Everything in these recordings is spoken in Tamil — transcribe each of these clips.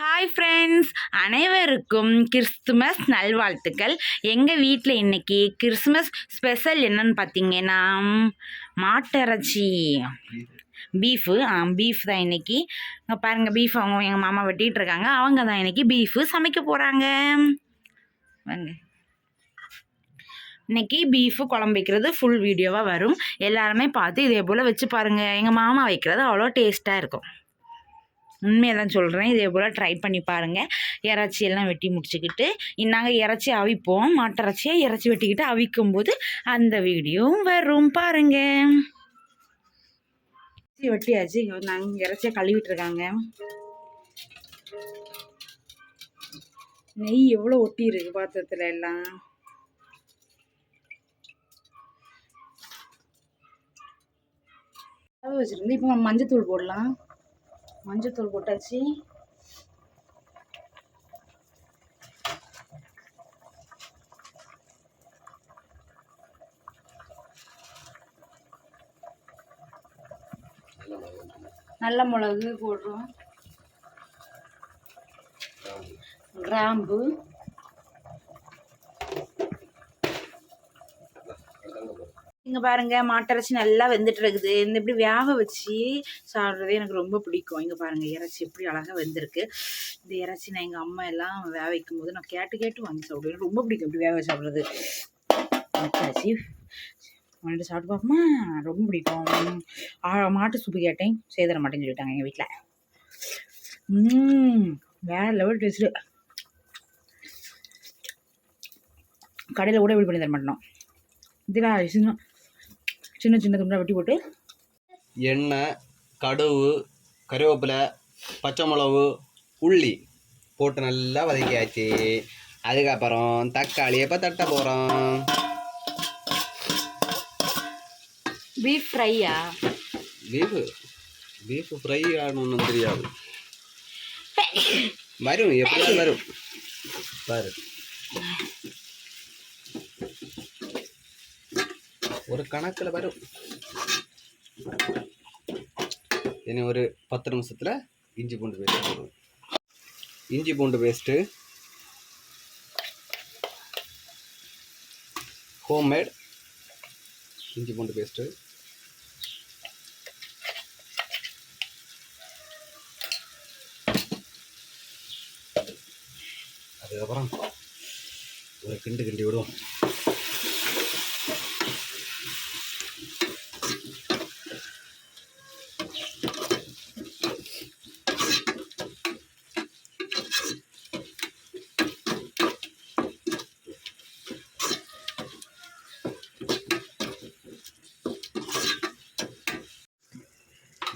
ஹாய் ஃப்ரெண்ட்ஸ் அனைவருக்கும் கிறிஸ்துமஸ் நல்வாழ்த்துக்கள். எங்கள் வீட்டில் இன்னைக்கு கிறிஸ்துமஸ் ஸ்பெஷல் என்னன்னு பார்த்தீங்கன்னா மாட்டிறைச்சி பீஃபு பீஃப் தான் இன்னைக்கு. இங்கே பாருங்கள் பீஃப் அவங்க எங்கள் மாமா வெட்டிகிட்டு இருக்காங்க. அவங்க தான் இன்னைக்கு பீஃபு சமைக்க போகிறாங்க வாங்க. இன்னைக்கு பீஃபு குழம்பு வைக்கிறது ஃபுல் வீடியோவாக வரும். எல்லாருமே பார்த்து இதே போல் வச்சு பாருங்கள் எங்கள் மாமா வைக்கிறது அவ்வளோ டேஸ்ட்டாக இருக்கும். உண்மையை தான் சொல்கிறேன் இதே போல் ட்ரை பண்ணி பாருங்கள் இறைச்சி எல்லாம் வெட்டி முடிச்சுக்கிட்டு நாங்கள் இறைச்சி அவிப்போம். மாட்டிறச்சியை இறைச்சி வெட்டிக்கிட்டு அவிக்கும் போது அந்த வீடியோவும் வரும். பாருங்க. இறைச்சி வெட்டியாச்சு. நாங்கள் இறைச்சியை கழுவிட்டுருக்காங்க. நெய் எவ்வளோ ஒட்டி இருக்கு பாத்திரத்தில் எல்லாம்? வச்சுருந்து இப்போ மஞ்சத்தூள் போடலாம். மஞ்சத்தூள் போட்டாச்சு. நல்ல மிளகு போடுறோம். கிராம்பு. இங்கே பாருங்க மாட்டிறைச்சி நல்லா வெந்துட்டு இருக்குது. இந்த இப்படி வேக வச்சு சாப்பிட்றது எனக்கு ரொம்ப பிடிக்கும். இங்கே பாருங்க இறைச்சி எப்படி அழகாக வெந்திருக்கு. இந்த இறைச்சி நான் எங்கள் அம்மா எல்லாம் வேக வைக்கும் போது நான் கேட்டு கேட்டு வாங்கி சாப்பிடுவேன். எனக்கு ரொம்ப பிடிக்கும் இப்படி வேக சாப்பிட்றது. மாட்டிறைச்சி வந்துட்டு சாப்பிட்டு பார்ப்போமா? ரொம்ப பிடிக்கும். மாட்டு சூப்பு கேட்டேன். செய்தர மாட்டேன்னு சொல்லிட்டாங்க எங்கள் வீட்டில் வேற லெவல் டேஸ்ட்டு கடையில் கூட இப்படி பண்ணி தர மாட்டோம். இதில் சின்ன சின்ன துண்டாக வெட்டி போட்டு. எண்ணெய் கடுகு கருவேப்பிலை பச்சை மிளகு உள்ளி போட்டு நல்லா வதக்கியாச்சு. அதுக்கப்புறம் தக்காளி எப்போ தட்ட போகிறோம் பீஃப் ஃப்ரையா பீஃபு பீஃபு ஃப்ரை ஆகணும்னு தெரியாது. வரும் எப்படியாவது வரும். பாரு ஒரு கணக்கில் வரும் இனி ஒரு பத்து நிமிஷத்தில் இஞ்சி பூண்டு பேஸ்ட் போடுவோம். இஞ்சி பூண்டு பேஸ்ட்டு ஹோம்மேட் இஞ்சி பூண்டு பேஸ்ட்டு அதுக்கப்புறம் ஒரு கிண்டு கிண்டி விடுவோம்.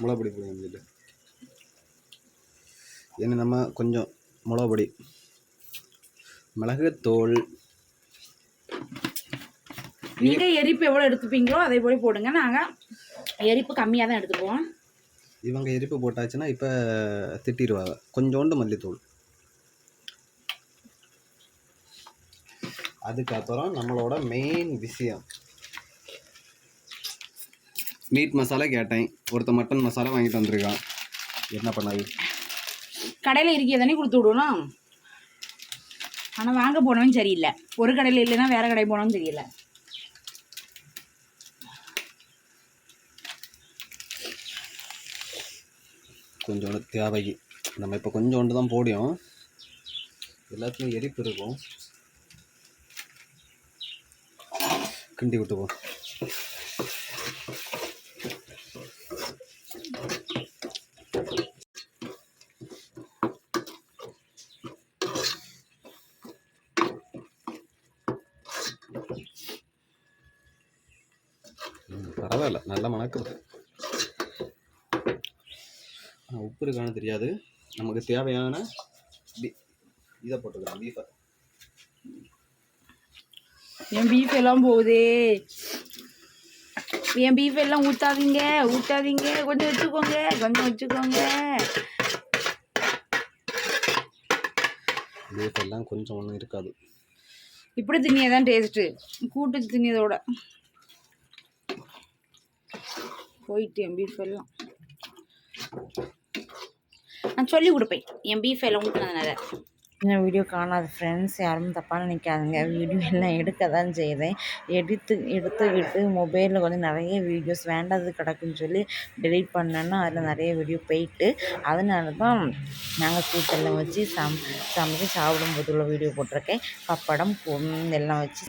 முளைப்பொடி போடுவோம் இதில் ஏன்னா நம்ம கொஞ்சம் மிளகுப்பொடி மிளகுத்தூள். நீங்கள் எரிப்பு எவ்வளோ எடுத்துப்பீங்களோ அதே போல போடுங்க. நாங்கள் எரிப்பு கம்மியாக தான் எடுத்துக்குவோம். இவங்க எரிப்பு போட்டாச்சுன்னா இப்போ திட்டிடுவாங்க கொஞ்சோண்டு மல்லித்தூள். அதுக்கப்புறம் நம்மளோட மெயின் விஷயம். மீட் மசாலா கேட்டேன். ஒருத்த மட்டன் மசாலா வாங்கிட்டு வந்திருக்கான் என்ன பண்ணாது? கடையில் இருக்கிய தானே கொடுத்து விடணும். ஆனால் வாங்க போனவன் சரியில்லை. ஒரு கடையில் இல்லைன்னா வேறு கடை போனோம்னு தெரியல. கொஞ்சோண்டு தேவைக்கு நம்ம இப்போ கொஞ்சோண்டு தான் போடியும் எல்லாத்துலேயும் எரிப்பு இருக்கும். கிண்டி விட்டுப்போம் பரவாயில்ல நல்லா மணக்குது. உப்பு இருக்கான்னு தெரியாது. நமக்கு தேவையான இதை போட்டுக்கலாம் பீஃபை என் பீஃப் எல்லாம் போகுதே. என் பீஃப் எல்லாம் ஊற்றாதீங்க ஊற்றாதீங்க கொஞ்சம் வச்சுக்கோங்க கொஞ்சம் வச்சுக்கோங்க. பீஃப் எல்லாம் கொஞ்சம் ஒன்றும் இருக்காது. இப்படி தான் டேஸ்ட்டு கூட்டு திணியதோட போயிட்டு என் பீஃப் எல்லாம். நான் சொல்லி கொடுப்பேன். என் பீஃப் எல்லாம் ஊற்றுனதுனால வீடியோ காணாது ஃப்ரெண்ட்ஸ் யாரும் தப்பாக நினைக்காதுங்க. வீடியோ எல்லாம் எடுக்க தான் செய்தேன் எடுத்து எடுத்துக்கிட்டு மொபைலில் கொஞ்சம் நிறைய வீடியோஸ் வேண்டாது கிடக்குன்னு சொல்லி டெலீட் பண்ணேன்னா அதில் நிறைய வீடியோ போயிட்டு அதனால தான் நாங்கள் கூட்டெல்லாம் வச்சு சம் சமைச்சு சாப்பிடும்போது உள்ள வீடியோ போட்டிருக்கேன். பப்படம் பொ- எல்லாம் வச்சு